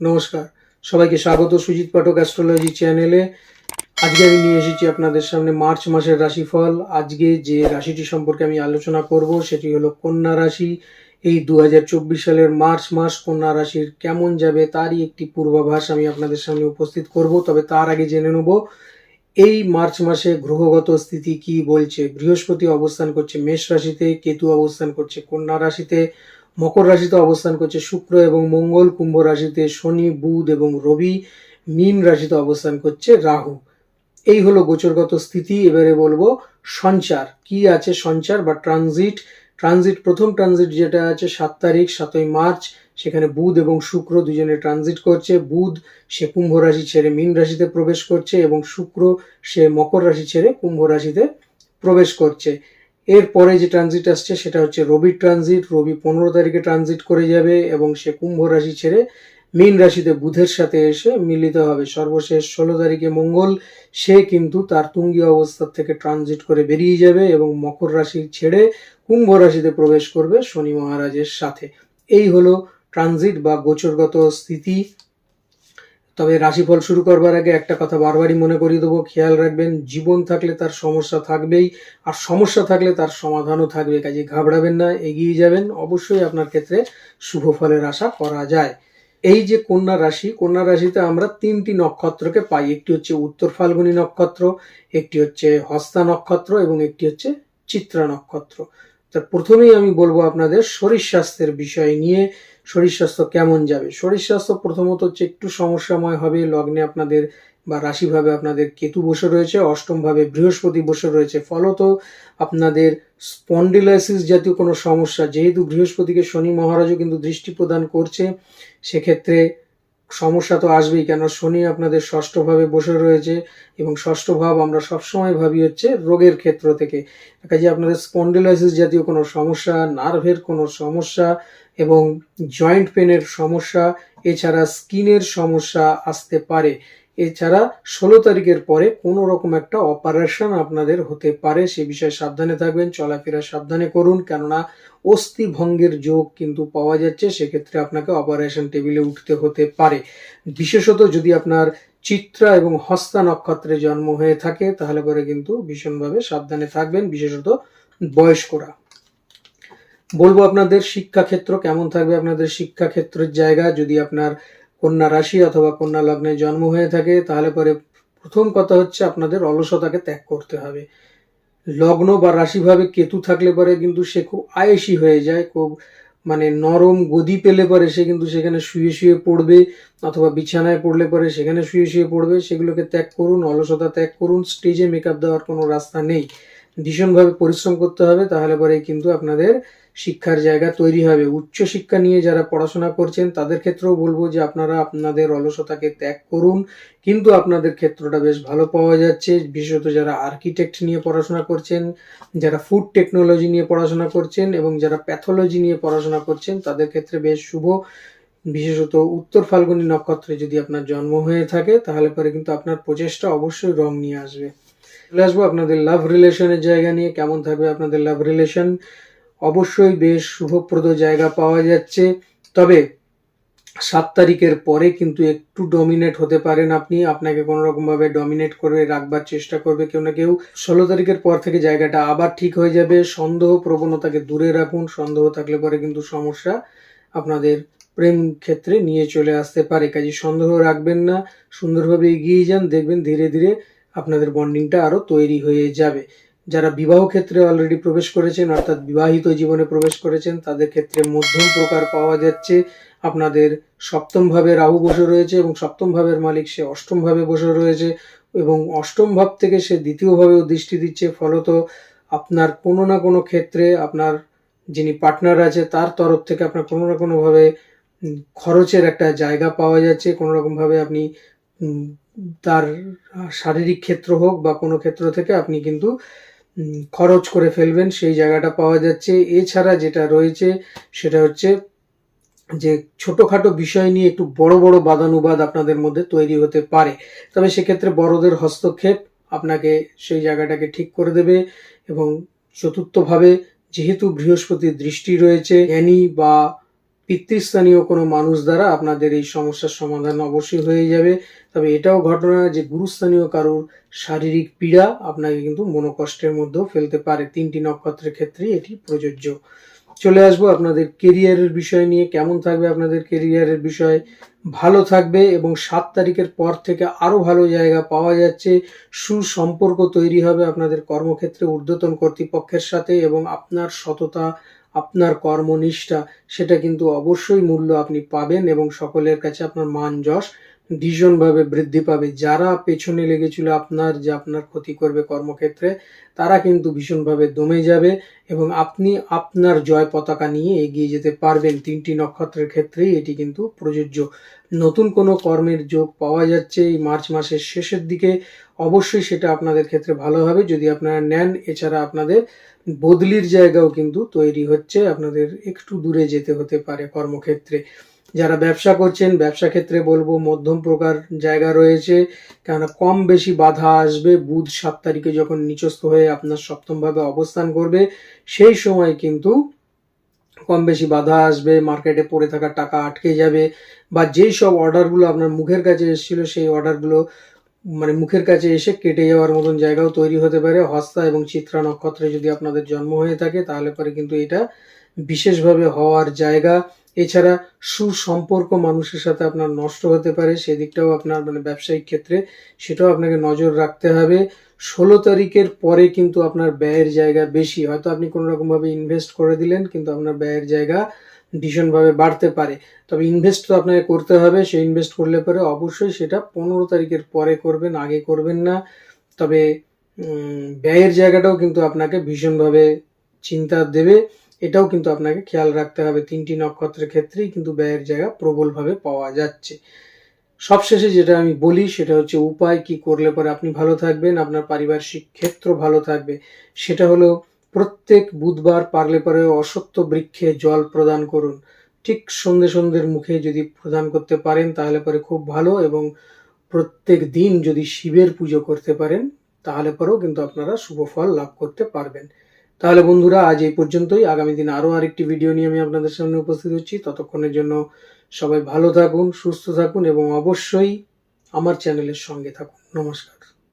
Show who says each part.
Speaker 1: নমস্কার। সবাইকে স্বাগত সুজিত পাঠক অ্যাস্ট্রোলজি চ্যানেলে আজকে আমি নিয়ে এসেছি আপনাদের সামনে মার্চ মাসের রাশিফল। আজকে যে রাশিটি সম্পর্কে আমি আলোচনা করব সেটি হলো কন্যা রাশি। এই দুহাজার চব্বিশ সালের মার্চ মাস কন্যা রাশির কেমন যাবে তারই একটি পূর্বাভাস আমি আপনাদের সামনে উপস্থিত করব, তবে তার আগে জেনে নেব, এই মার্চ মাসে গ্রহগত স্থিতি কি বলছে? বৃহস্পতি অবস্থান করছে মেষ রাশিতে, কেতু অবস্থান করছে কন্যা রাশিতে। মকর রাশিতে অবস্থান করছে শুক্র এবং মঙ্গল কুম্ভ রাশিতে শনি, বুধ এবং রবি। মীন রাশিতে অবস্থান করছে রাহু। এই হলো গোচরগত স্থিতি। এবারে বলব সঞ্চার। কি আছে সঞ্চার বা ট্রানজিট? ট্রানজিট, প্রথম ট্রানজিট যেটা আছে সাত তারিখ, সাতই মার্চ। সেখানে বুধ এবং শুক্র দুজনে ট্রানজিট করছে। বুধ সে কুম্ভ রাশি ছেড়ে মীন রাশিতে প্রবেশ করছে এবং শুক্র সে মকর রাশি ছেড়ে কুম্ভ রাশিতে প্রবেশ করছে। এরপরে যে ট্রানজিট আসছে, সেটা হচ্ছে রবির ট্রানজিট রবি পনেরো তারিখে ট্রানজিট করে যাবে এবং সে কুম্ভ রাশি ছেড়ে মীন রাশিতে বুধের সাথে এসে মিলিত হবে। সর্বশেষ ষোলো তারিখে মঙ্গল, সে কিন্তু তার তুঙ্গি অবস্থা থেকে ট্রানজিট করে বেরিয়ে যাবে এবং মকর রাশি ছেড়ে কুম্ভ রাশিতে প্রবেশ করবে শনি মহারাজের সাথে। এই হলো ট্রানজিট বা গোচরগত স্থিতি। তবে রাশিফল শুরু করবার আগে একটা কথা বারবারই মনে করিয়ে দেবো, খেয়াল রাখবেন, জীবন থাকলে তার সমস্যা থাকবেই, আর সমস্যা থাকলে তার সমাধানও থাকবে, কাজে ঘাবড়াবেন না, এগিয়ে যাবেন, অবশ্যই আপনার ক্ষেত্রে শুভ ফলের আশা করা যায়। এই যে কন্যা রাশি, কন্যা রাশিতে আমরা তিনটি নক্ষত্রকে পাই, একটি হচ্ছে উত্তর ফাল্গুনী নক্ষত্র, একটি হচ্ছে হস্তা নক্ষত্র এবং একটি হচ্ছে চিত্রা নক্ষত্র। তা প্রথমেই আমি বলব আপনাদের শরীর স্বাস্থ্যের বিষয় নিয়ে, শরীর স্বাস্থ্য কেমন যাবে? শরীর স্বাস্থ্য প্রথমত হচ্ছে একটু সমস্যাময় হবে, লগ্নে আপনাদের বা রাশিভাবে আপনাদের কেতু বসে রয়েছে, অষ্টমভাবে বৃহস্পতি বসে রয়েছে। ফলত আপনাদের স্পন্ডিলাইসিস জাতীয় কোনো সমস্যা, যেহেতু বৃহস্পতিকে শনি মহারাজও কিন্তু দৃষ্টি প্রদান করছে, সেক্ষেত্রে সমস্যা তো আসবেই, কেন শনি আপনাদের ষষ্ঠভাবে বসে রয়েছে এবং ষষ্ঠ ভাব আমরা সবসময় ভাবি হচ্ছে রোগের ক্ষেত্র থেকে। কাজে আপনাদের স্পন্ডিলাইসিস জাতীয় কোনো সমস্যা, নার্ভের কোনো সমস্যা এবং জয়েন্ট পেনের সমস্যা, এছাড়া স্কিনের সমস্যা আসতে পারে। এছাড়া ষোলো তারিখের পরে কোনো রকম একটা অপারেশন আপনাদের হতে পারে, সে বিষয়ে সাবধানে থাকবেন, চলাফেরা সাবধানে করুন, কেননা অস্থি ভঙ্গের যোগ কিন্তু পাওয়া যাচ্ছে, সেক্ষেত্রে আপনাকে অপারেশন টেবিলে উঠতে হতে পারে। বিশেষত যদি আপনার চিত্রা এবং হস্তা নক্ষত্রে জন্ম হয়ে থাকে, তাহলে পরে কিন্তু ভীষণভাবে সাবধানে থাকবেন, বিশেষত বয়স্করা। বলব আপনাদের শিক্ষাক্ষেত্র কেমন থাকবে, আপনাদের শিক্ষাক্ষেত্রের জায়গা, যদি আপনার কন্যা রাশি অথবা কন্যা লগ্নে জন্ম হয়ে থাকে, তাহলে পরে প্রথম কথা হচ্ছে আপনাদের অলসতাকে ত্যাগ করতে হবে। লগ্ন বা রাশিভাবে কেতু থাকলে পরে কিন্তু সে খুব আয়েসি হয়ে যায়, খুব মানে নরম গদি পেলে পরে সে কিন্তু সেখানে শুয়ে শুয়ে পড়বে অথবা বিছানায় পড়লে পরে সেখানে শুয়ে শুয়ে পড়বে। সেগুলোকে ত্যাগ করুন, অলসতা ত্যাগ করুন স্টেজে মেকআপ দেওয়ার কোনো রাস্তা নেই। ভীষণভাবে পরিশ্রম করতে হবে, তাহলে পরে কিন্তু আপনাদের শিক্ষার জায়গা তৈরি হবে। উচ্চ শিক্ষা নিয়ে যারা পড়াশোনা করছেন, তাদের ক্ষেত্রেও বলব যে আপনারা আপনাদের অলসতাকে ত্যাগ করুন। কিন্তু আপনাদের ক্ষেত্রটা বেশ ভালো পাওয়া যাচ্ছে। বিশেষত যারা আর্কিটেক্ট নিয়ে পড়াশোনা করছেন, যারা ফুড টেকনোলজি নিয়ে পড়াশোনা করছেন এবং যারা প্যাথোলজি নিয়ে পড়াশোনা করছেন, তাদের ক্ষেত্রে বেশ শুভ। বিশেষত উত্তর ফাল্গুনী নক্ষত্রে যদি আপনার জন্ম হয়ে থাকে, তাহলে পরে কিন্তু আপনার প্রচেষ্টা অবশ্যই রং নিয়ে আসবে। চলে আসব আপনাদের লাভ রিলেশনের জায়গা নিয়ে। কেমন থাকবে আপনাদের লাভ রিলেশন অবশ্যই বেশ শুভপ্রদ জায়গা পাওয়া যাচ্ছে। তবে সাত তারিখের পরে কিন্তু একটু ডমিনেট হতে পারেন আপনি। আপনাকে কোনো রকমভাবে ডমিনেট করে রাখবার চেষ্টা করবে কেউ না কেউ। ষোলো তারিখের পর থেকে জায়গাটা আবার ঠিক হয়ে যাবে। সন্দেহ প্রবণতাকে দূরে রাখুন। সন্দেহ থাকলে পরে কিন্তু সমস্যা আপনাদের প্রেম ক্ষেত্রে নিয়ে চলে আসতে পারে। কাজে সন্দেহ রাখবেন না। সুন্দরভাবে এগিয়ে যান। দেখবেন ধীরে ধীরে আপনাদের বন্ডিংটা আরও তৈরি হয়ে যাবে। যারা বিবাহ ক্ষেত্রে অলরেডি প্রবেশ করেছেন, অর্থাৎ বিবাহিত জীবনে প্রবেশ করেছেন, তাদের ক্ষেত্রে মধ্যম প্রকার পাওয়া যাচ্ছে। আপনাদের সপ্তম ভাবে রাহু বসে রয়েছে এবং সপ্তম ভাবের মালিক সে অষ্টম ভাবে বসে রয়েছে এবং অষ্টম ভাব থেকে সে দ্বিতীয় ভাবেও দৃষ্টি দিচ্ছে। ফলত আপনার কোনো না কোনো ক্ষেত্রে আপনার যিনি পার্টনার আছে, তার তরফ থেকে আপনার কোনো না কোনোভাবে খরচের একটা জায়গা পাওয়া যাচ্ছে। কোনো রকমভাবে আপনি তার শারীরিক ক্ষেত্র হোক বা কোনো ক্ষেত্র থেকে আপনি কিন্তু খরচ করে ফেলবেন, সেই জায়গাটা পাওয়া যাচ্ছে। এছাড়া যেটা রয়েছে, সেটা হচ্ছে যে ছোটোখাটো বিষয় নিয়ে একটু বড় বড় বাদানুবাদ আপনাদের মধ্যে তৈরি হতে পারে। তবে সেক্ষেত্রে বড়দের হস্তক্ষেপ আপনাকে সেই জায়গাটাকে ঠিক করে দেবে এবং চতুর্থভাবে যেহেতু বৃহস্পতির দৃষ্টি রয়েছে, জ্ঞানী বা পিতৃস্থানীয় কোনো মানুষ দ্বারা আপনাদের এই সমস্যার সমাধান অবশ্যই হয়ে যাবে। তবে এটাও ঘটনা যে গুরুস্থানীয় কারোর শারীরিক পীড়া আপনাকে কিন্তু মনোকষ্টের মধ্যেও ফেলতে পারে। তিনটি নক্ষত্রের ক্ষেত্রে এটি প্রযোজ্য। চলে আসব আপনাদের কেরিয়ারের বিষয় নিয়ে। কেমন থাকবে আপনাদের কেরিয়ারের বিষয়? ভালো থাকবে এবং সাত তারিখের পর থেকে আরও ভালো জায়গা পাওয়া যাচ্ছে। সুসম্পর্ক তৈরি হবে আপনাদের কর্মক্ষেত্রে ঊর্ধ্বতন কর্তৃপক্ষের সাথে এবং আপনার সততা আপনার কর্মনিষ্ঠা, সেটা কিন্তু অবশ্যই মূল্য আপনি পাবেন এবং সকলের কাছে আপনার মান যশ ভীষণভাবে বৃদ্ধি পাবে। যারা পেছনে লেগেছিল আপনার, যে আপনার ক্ষতি করবে কর্মক্ষেত্রে, তারা কিন্তু ভীষণভাবে দমে যাবে এবং আপনি আপনার জয় পতাকা নিয়ে এগিয়ে যেতে পারবেন। তিনটি নক্ষত্রের ক্ষেত্রেই এটি কিন্তু প্রযোজ্য। নতুন কোনো কর্মের যোগ পাওয়া যাচ্ছে এই মার্চ মাসের শেষের দিকে, অবশ্যই সেটা আপনাদের ক্ষেত্রে ভালো হবে। যদি আপনারা নেন, এছাড়া আপনাদের বদলির জায়গাও কিন্তু তৈরি হচ্ছে। আপনাদের একটু দূরে যেতে হতে পারে কর্মক্ষেত্রে। যারা ব্যবসা করছেন, ব্যবসা ক্ষেত্রে বলব, মধ্যম প্রকার জায়গা রয়েছে। কেননা কম বেশি বাধা আসবে। বুধ সাত তারিখে যখন নিচস্থ হয়ে আপনার সপ্তমভাবে অবস্থান করবে, সেই সময় কিন্তু কম বেশি বাধা আসবে মার্কেটে পড়ে থাকা টাকা আটকে যাবে বা যেই সব অর্ডারগুলো আপনার মুখের কাছে এসেছিল সেই অর্ডারগুলো মানে মুখের কাছে এসে কেটে যাওয়ার মতন জায়গাও তৈরি হতে পারে। হস্তা এবং চিত্রা নক্ষত্রে যদি আপনাদের জন্ম হয়ে থাকে তাহলে পরে কিন্তু এটা বিশেষভাবে হওয়ার জায়গা। এছাড়া সুসম্পর্ক মানুষের সাথে আপনার নষ্ট হতে পারে, সেদিকটাও আপনার মানে ব্যবসায়িক ক্ষেত্রে সেটাও আপনাকে নজর রাখতে হবে। ষোলো তারিখের পরে কিন্তু আপনার ব্যয়ের জায়গা বেশি, হয়তো আপনি কোনো রকমভাবে ইনভেস্ট করে দিলেন কিন্তু আপনার ব্যয়ের জায়গা ভীষণভাবে বাড়তে পারে। তবে ইনভেস্ট তো আপনাকে করতে হবে, সেই ইনভেস্ট করলে পরে অবশ্যই সেটা পনেরো তারিখের পরে করবেন, আগে করবেন না। তবে ব্যয়ের জায়গাটাও কিন্তু আপনাকে ভীষণভাবে চিন্তা দেবে। এটাও কিন্তু আপনাকে খেয়াল রাখতে হবে। তিনটি নক্ষত্রের ক্ষেত্রেই কিন্তু ব্যয়ের জায়গা প্রবলভাবে পাওয়া যাচ্ছে। সবশেষে যেটা আমি বলি, সেটা হচ্ছে উপায় কি করলে পরে আপনি ভালো থাকবেন, আপনার পারিপার্শ্বিক ক্ষেত্র ভালো থাকবে। সেটা হলো প্রত্যেক বুধবার পারলে পরে অসত্য বৃক্ষে জল প্রদান করুন। ঠিক সন্ধে সন্ধ্যের মুখে যদি প্রদান করতে পারেন, তাহলে পরে খুব ভালো এবং প্রত্যেক দিন যদি শিবের পুজো করতে পারেন, তাহলে পরেও কিন্তু আপনারা শুভ ফল লাভ করতে পারবেন। তাহলে বন্ধুরা, আজ এই পর্যন্তই। আগামী দিন আরও আরেকটি ভিডিও নিয়ে আমি আপনাদের সামনে উপস্থিত হচ্ছি। ততক্ষণের জন্য সবাই ভালো থাকুন, সুস্থ থাকুন এবং অবশ্যই আমার চ্যানেলের সঙ্গে থাকুন। নমস্কার।